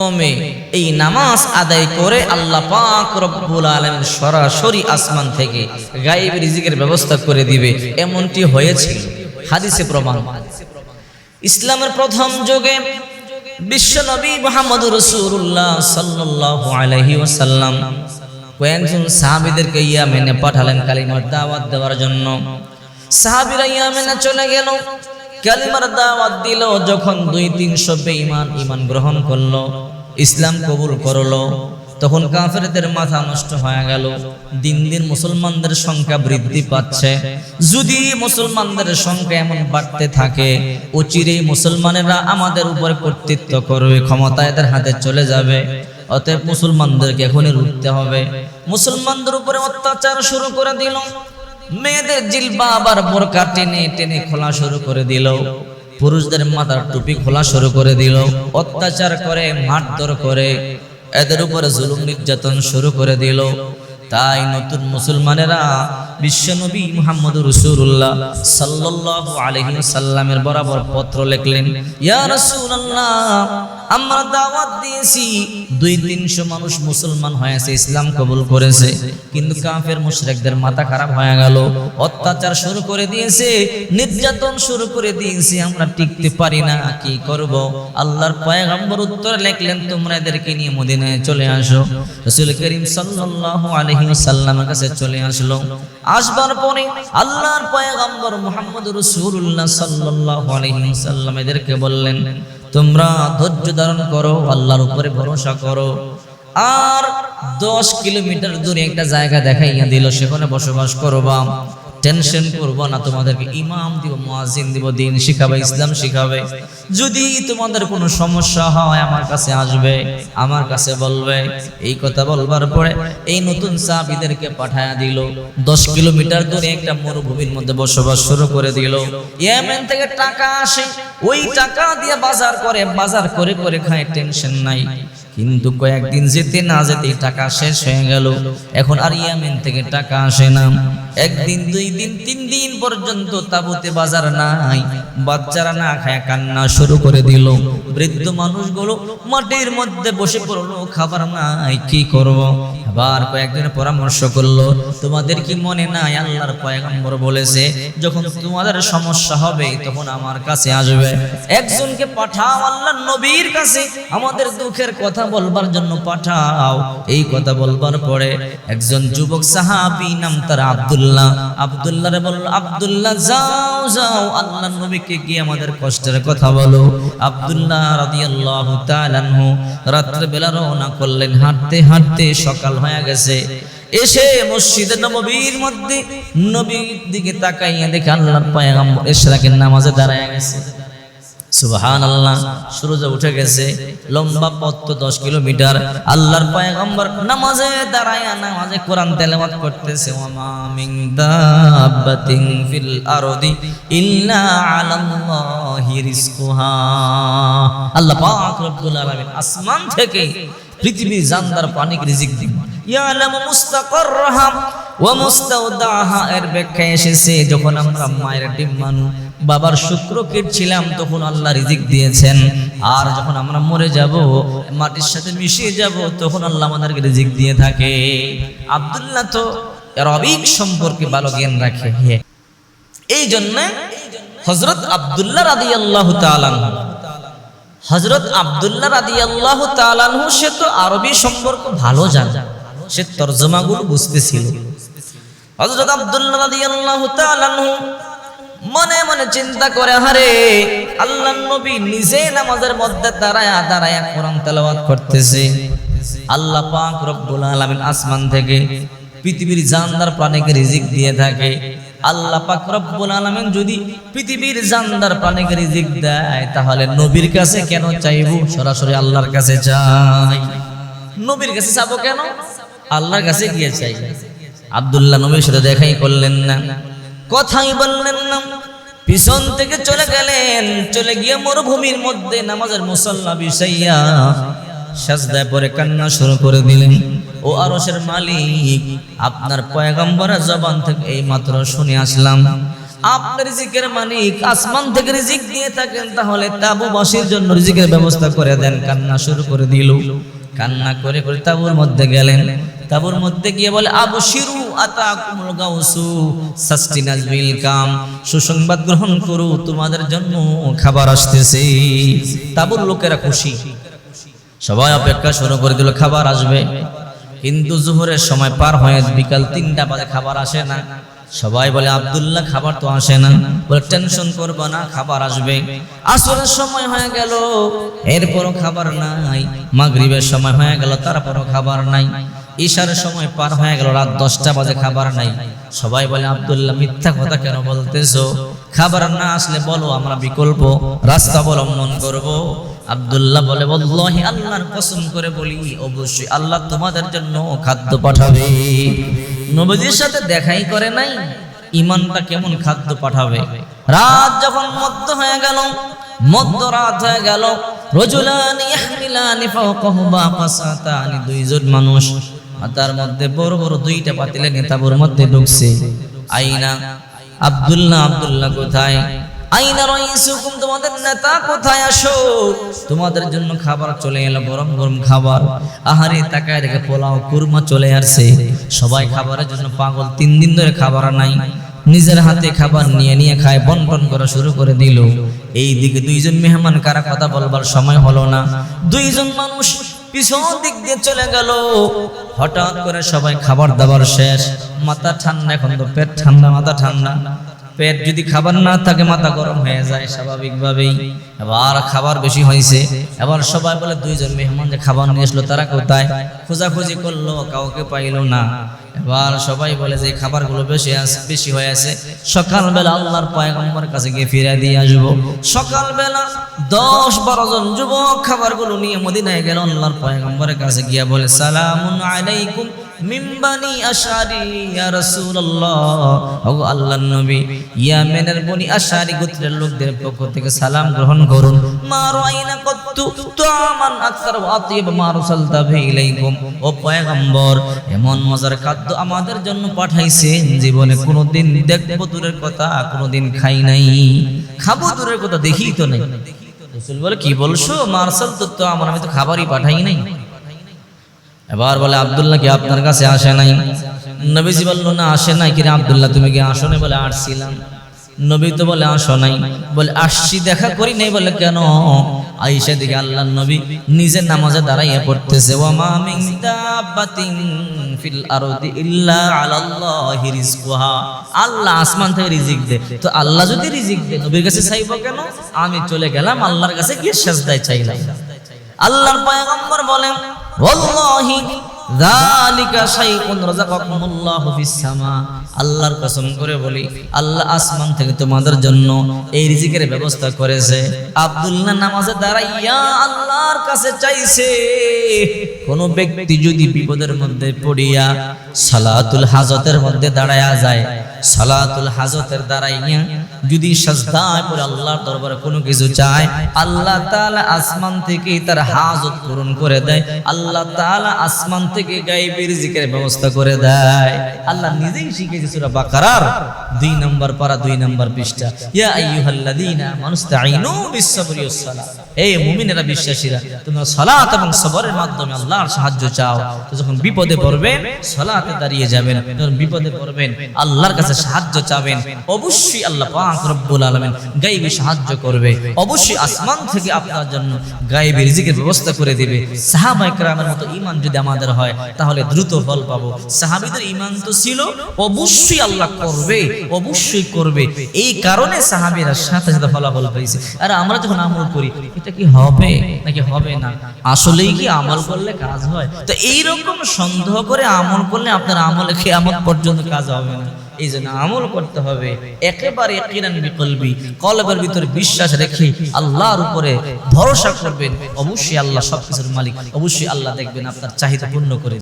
কমে এই নামাজ আদায় করে আল্লাহ পাক রব্বুল আলামিন সরাসরি আসমান থেকে গায়েব রিজিকের ব্যবস্থা করে দিবে। এমনটি হয়েছিল হাদিসে প্রমাণ। ইসলামের প্রথম যুগে বিশ্ব নবী মোহাম্মদ রসুল্লাহ সাল্লাল্লাহু আলাইহি ওয়াসাল্লাম কয়েকজন সাহাবীদেরকে ইয়ামেনে পাঠালেন কালিমার দাওয়াত দেওয়ার জন্য। সাহাবীরা ইয়ামেনে চলে গেল। কালিমার দাওয়াত দিল যখন দুই তিনশো বেঈমান ইমান গ্রহণ করল। ইসলাম কবুল করল, তখন কাফেরদের মাথা নষ্ট হয়ে গেল। দিন দিন মুসলমানদের সংখ্যা বৃদ্ধি পাচ্ছে। যদি মুসলমানদের সংখ্যা এমন বাড়তে থাকে, অচিরেই মুসলমানেরা আমাদের উপর কর্তৃত্ব করবে, ক্ষমতা এদের হাতে চলে যাবে। অতএব মুসলমানদেরকে এখনই রুখতে হবে। মুসলমানদের উপরে অত্যাচার শুরু করে দিল। মেয়েদের জিলবা আবার বোরকা টেনে টেনে খোলা শুরু করে দিল। পুরুষদের মাথার টুপি খোলা শুরু করে দিল, অত্যাচার করে, মারধর করে, এদের উপরে জুলুম নির্যাতন শুরু করে দিল। তাই নতুন মুসলমানেরা বিশ্বনবী মুহাম্মদ রসুল্লাহ সাল্লাল্লাহু আলাইহি সাল্লামের বরাবর পত্র লিখলেন আমরা দাওয়াত দিয়েছি, দুই তিনশো মানুষ মুসলমান হয়েছে, ইসলাম কবুল করেছে, কিন্তু কাফের মুশরিকদের মাথা খারাপ হয়ে গেল, অত্যাচার শুরু করে দিয়েছে, নির্যাতন শুরু করে দিয়েছে, আমরা টিকতে পারি না, কি করব? আল্লাহর পয়গম্বর উত্তর লেখলেন, তোমরা এদেরকে নিয়ে মদিনায় চলে আসো। রাসূল করিম সাল্লাল্লাহু আলাইহি সাল্লামের কাছে চলে আসলো। আসবার পরে আল্লাহর পয়গম্বর মোহাম্মদ রসুল্লাহ এদেরকে বললেন, তোমরা ধৈর্য ধারণ করো, আল্লাহর উপরে ভরসা করো। আর দশ কিলোমিটার দূরে একটা জায়গা দেখাইয়া দিল, সেখানে বসবাস করবা টেনশন করব না, তোমাদেরকে ইমাম দিব মুয়াজিন দিব, দিন শিখাবে, ইসলাম শিখাবে। যদি তোমাদের কোনো সমস্যা হয়, আমার কাছে আসবে, আমার কাছে বলবে। এই কথা বলবার পরে এই নতুন সাহাবীদেরকে পাঠায়া দিল। দশ কিলোমিটার দূরে একটা মরুভূমির মধ্যে বসবাস শুরু করে দিল। ইয়েমেন থেকে টাকা আসে। ওই টাকা দিয়ে বাজার করে বাজার করে করে খায়, টেনশন নাই। কিন্তু কয়েকদিন যেতে না যেতে টাকা শেষ হয়ে গেল। এখন আর ইয়ামেন থেকে টাকা আসে না। একদিন, দুই দিন, তিন দিন পর্যন্ত তাবুতে বাজার নাই। বাচ্চারা না খায়, কান্না শুরু করে দিল। বৃদ্ধ মানুষগুলো মাটির মধ্যে বসে পড়ল, খাবার নাই, কি করব? আবার কয়েকদিন পরামর্শ করল, তোমাদের কি মনে নাই আল্লাহর পয়গম্বর বলেছে, যখন তোমাদের সমস্যা হবে, তখন আমার কাছে আসবে। একজনকে পাঠাও আল্লাহ নবীর কাছে, আমাদের দুঃখের কথা বলবার জন্য পাঠাও। এই কথা বলবার পরে একজন যুবক সাহাবী, নাম তার আব্দুল্লাহ। আব্দুল্লাহ বলল, আব্দুল্লাহ, যাও যাও আল্লাহ নবীকে গিয়ে আমাদের কষ্টের কথা বলো। আব্দুল্লাহ রাদিয়াল্লাহু তাআলা আনহু রাত্রে বেলা রওনা করলেন। হাঁটতে হাঁটতে সকাল হয়ে গেছে। এসে মসজিদে নববীর মধ্যে নবীর দিকে তাকাইয়া দেখে আল্লাহর পয়গম্বর ইশরাকের নামাজে দাঁড়ায় গেছে। উঠে গেছে, লম্বা দশ কিলোমিটার। আল্লাহর নামাজে নামাজে কোরআন করতেছে মিন আল্লাহ আসমান থেকে পৃথিবীর জানদার পানিকে রিজিক দিন। ওয়া এর ব্যাখ্যা এসেছে, যখন আমরা মায়ের ডিম্বাণু বাবার শুক্রকীট ছিলাম, তখন আল্লাহ রিজিক দিয়েছেন। আর যখন আমরা মরে যাব, মাটির সাথে মিশিয়ে যাব, তখন আল্লাহ আমাদেরকে রিজিক দিয়ে থাকে। আব্দুল্লাহ তো রবিক সম্পর্কে ভালো জ্ঞান রাখে। এই জন্য হজরত আব্দুল্লাহ রাদি আল্লাহ হজরত আব্দুল্লাহ রাদি আল্লাহ তালানহু সে তো আরবি সম্পর্ক ভালো জানে। সে তর্জমাগুলো বুঝতেছিল। হজরত আব্দুল্লাহ রাদি আল্লাহ মনে মনে চিন্তা করে, হারে, আল্লাহ নবী নিজে নামাজের মধ্যে দাঁড়ায়া দাঁড়ায়া কোরআন তেলাওয়াত করতেছে। আল্লাহ পাক রব্বুল আলামিন আসমান থেকে পৃথিবীর জানদার প্রাণীকে রিজিক দিয়ে থাকে। আল্লাহ পাক রব্বুল আলামিন যদি পৃথিবীর জানদার প্রাণীকে রিজিক দেয়, তাহলে নবীর কাছে কেন চাইব? সরাসরি আল্লাহর কাছে চাই। নবীর কাছে চাবো কেন? আল্লাহর কাছে গিয়ে চাই। আব্দুল্লাহ নবীর সাথে দেখাই করলেন না। কথাই বললেন না। পিছন থেকে চলে গেলেন, চলে গিয়ে মরুভূমির মধ্যে নামাজের মুসল্লা বিষাইয়া সাজদায় পরে কান্না শুরু করে দিলেন। ও আরশের মালিক, আপনার পয়গম্বরের জবান থেকে এই মাত্র শুনে আসলাম। আপনার রিজিকের মালিক, আসমান থেকে রিজিক দিয়ে থাকেন, তাহলে তাবুবাসীর জন্য রিজিকের ব্যবস্থা করে দেন, কান্না শুরু করে দিল। কান্না করে করে তাবুর মধ্যে গেলেন। তাবুর মধ্যে গিয়ে বলে আবু শিরু আতাকুমুল গাউসু সাস্টিনাস বিল কাম সুসংবাদ গ্রহণ করু, তোমাদের জন্য খাবার আসতেছে। তাবুর লোকেরা খুশি। সবাই অপেক্ষা শুরু করে দিল, খাবার আসবে। কিন্তু জোহরের সময় পার হয়ে বিকাল তিনটা বাজে, খাবার আসে না। সবাই বলে, আব্দুল্লাহ, খাবার তো আসে না। বলে, টেনশন করব না, খাবার আসবে। আসরের সময় হয়ে গেল, এরপরও খাবার নাই। মাগরিবের সময় হয়ে গেল, তারপরও খাবার নাই। ঈশার সময় পার হয়ে গেল, রাত দশটা বাজে, খাবার নাই। সবাই বলে, আবদুল্লাহ, মিথ্যা কথা কেন বলতেছো? খাবার না আসলে বলো, আমরা বিকল্প। রাস্তা অবলম্বন করব। আব্দুল্লাহ বলে বল্লাহি আল্লাহর কসম করে বলি, অবশ্যই আল্লাহ তোমাদের জন্য খাদ্য পাঠাবে। নবীজির সাথে দেখাই করে নাই ইমানটা কেমন খাদ্য পাঠাবে। রাত যখন মধ্য হয়ে গেল, মধ্য রাত হয়ে গেল, রজুলানি ইয়াহমিলানি ফাওকাহুমা ফাসাতানি, দুইজন মানুষ তার মধ্যে বড় বড় দুইটা পাতিলে নেতাবুর মধ্যে ঢুকছে। আইনা, আব্দুল্লাহ আব্দুল্লাহ কোথায়? তোমাদের নেতা কোথায় আসো? তোমাদের জন্য খাবার চলে এলো, গরম গরম খাবার। আহারে, তাকায় দেখে পোলাও চলে আসছে। সবাই খাবারের পাগল, তিন দিন ধরে খাবার নাই। নিজের হাতে খাবার নিয়ে নিয়ে খায়, বন্টন করা শুরু করে দিল। এই দিকে দুইজন মেহমান, কারা কথা বলবার সময় হলো না। দুইজন মানুষ পিছন দিক দিয়ে চলে গেল। হঠাৎ করে সবাই খাবার দাবার শেষ। মাথা ঠান্ডা, এখন তো পেট ঠান্ডা, মাথা ঠান্ডা। পেট যদি খাবার না থাকে, মাথা গরম হয়ে যায় স্বাভাবিকভাবেই। এবার খাবার বেশি হয়েছে। এবার সবাই বলে, দুইজন মেহমান যে খাবার নিয়ে আসলো, তারা কোথায়? খোঁজাখুঁজি করল, কাউকে পাইলো না। এবার সবাই বলে যে খাবারগুলো বেশি বেশি হয়ে আছে। সকালবেলা আল্লাহর পয়গম্বর কাছে গিয়ে ফিরে দিয়ে আসব। সকালবেলা দশ বারো জন যুবক খাবারগুলো নিয়ে মদিনায় গেল। আল্লাহর পয়গম্বরের কাছে গিয়া বলে, সালামুন আলাইকুম। মিম্বানি আশারি, ইয়া রাসূলুল্লাহ। ওগো আল্লাহর নবী, ইয়ামেনের বনি আশারি গোত্রের লোকদের পক্ষ থেকে সালাম গ্রহণ করুন। মা রাইনা কত্তু তুআমান আকসার ওয়া আতিয়াব মা রাসালতা ইলাইকুম ও পয়গম্বর, এমন মজার খাদ্য আমাদের জন্য পাঠাইছেন জীবনে কোনোদিন দেখব দূরের কথা, কোনোদিন খাই নাই। খাব দূরের কথা, দেখি তো নাই। রাসূল বলে, কি বলছো? মারসাল তো আমার, আমি তো খাবারই পাঠাই নাই। এবার বলে, আবদুল্লাহ কি আপনার কাছে আসে নাই? নবীজি বলল, না, আসে নাই কিরে আব্দুল্লাহ, তুমি কি আসো নাই বলে, আসছিলাম। নবী তো বলে, আসো নাই। বলে, আসছি, দেখা করি নাই। বলে, কেন? আইসা দিকে আল্লাহ নবী নিজের নামাজে দাঁড়াইয়া পড়তেছে। আল্লাহ আসমান থেকে রিজিক দে। তো আল্লাহ যদি রিজিক দে, নবীর কাছে চাইব কেন? আমি চলে গেলাম, আল্লাহর কাছে গিয়ে সেজদায় চাইলাম। আল্লাহর পয়গম্বর বলেন ওয়াল্লাহি যালিকা শাইউন রাযাকাকুমুল্লাহু ফিস সামা। আল্লাহর কসম করে বলি, আল্লাহ আসমান থেকে তোমাদের জন্য এই রিজিকের ব্যবস্থা করেছে। আব্দুল্লাহ নামাজে দাঁড়াইয়া আল্লাহর কাছে চাইছে, কোন ব্যক্তি যদি বিপদের মধ্যে পড়িয়া সালাতুল হাজতের মধ্যে দাঁড়ায়া যায় সালাতুল হাজতের দাঁড়াইয়া যদি সাজদায় পড়ে আল্লাহর দরবারে কোনো কিছু চায়, আল্লাহ তাআলা আসমান থেকে তার হাজত পূরণ করে দেয়, আল্লাহ তাআলা আসমান থেকে গায়েবের রিজিকের ব্যবস্থা করে দেয়। আল্লাহ নিজেই শিখেছে সূরা বাকারার দুই নম্বর পারা দুই নম্বর পৃষ্ঠা। ইয়া আইয়ুহাল্লাযীনা মানস্তাঈনু বিস-সাবরি ওয়াস-সালাহ এই মুমিনেরা বিশ্বাসীরা, তোমরা সালাত এবং সবরের মাধ্যমে আল্লাহর সাহায্য চাও। তো যখন বিপদে পড়বেন সালাতে দাঁড়িয়ে যাবেন। যখন বিপদে পড়বেন, আল্লাহর কাছে সাহায্য চাবেন, অবশ্যই আল্লাহ পাক রব্বুল আলামিন গায়েবী সাহায্য করবে। অবশ্যই আসমান থেকে আপনার জন্য গায়েবী রিজিকের ব্যবস্থা করে দিবে। সাহাবায়ে কেরামের মতো ঈমান যদি আমাদের হয়, তাহলে দ্রুত ফল পাবো। সাহাবীদের ঈমান তো ছিল, অবশ্যই আল্লাহ করবে, অবশ্যই করবে। এই কারণে সাহাবীরা সাথে সাথে ফলাফল পেয়েছে। আর আমরা যখন আমল করি, এটা কি হবে নাকি হবে না? আসলেই কি আমল করলে কাজ হয়? তো এইরকম সন্দেহ করে আমল করলে আপনার আমলে কিয়ামত পর্যন্ত কাজ হবে না। এই জন্য আমল করতে হবে। একেবারে কিরান বিকলবি কলবের ভিতরে বিশ্বাস রেখে আল্লাহর উপরে ভরসা করবেন। অবশ্যই আল্লাহ সবকিছুর মালিক। অবশ্যই আল্লাহ দেখবেন আপনার চাহিদা পূর্ণ করে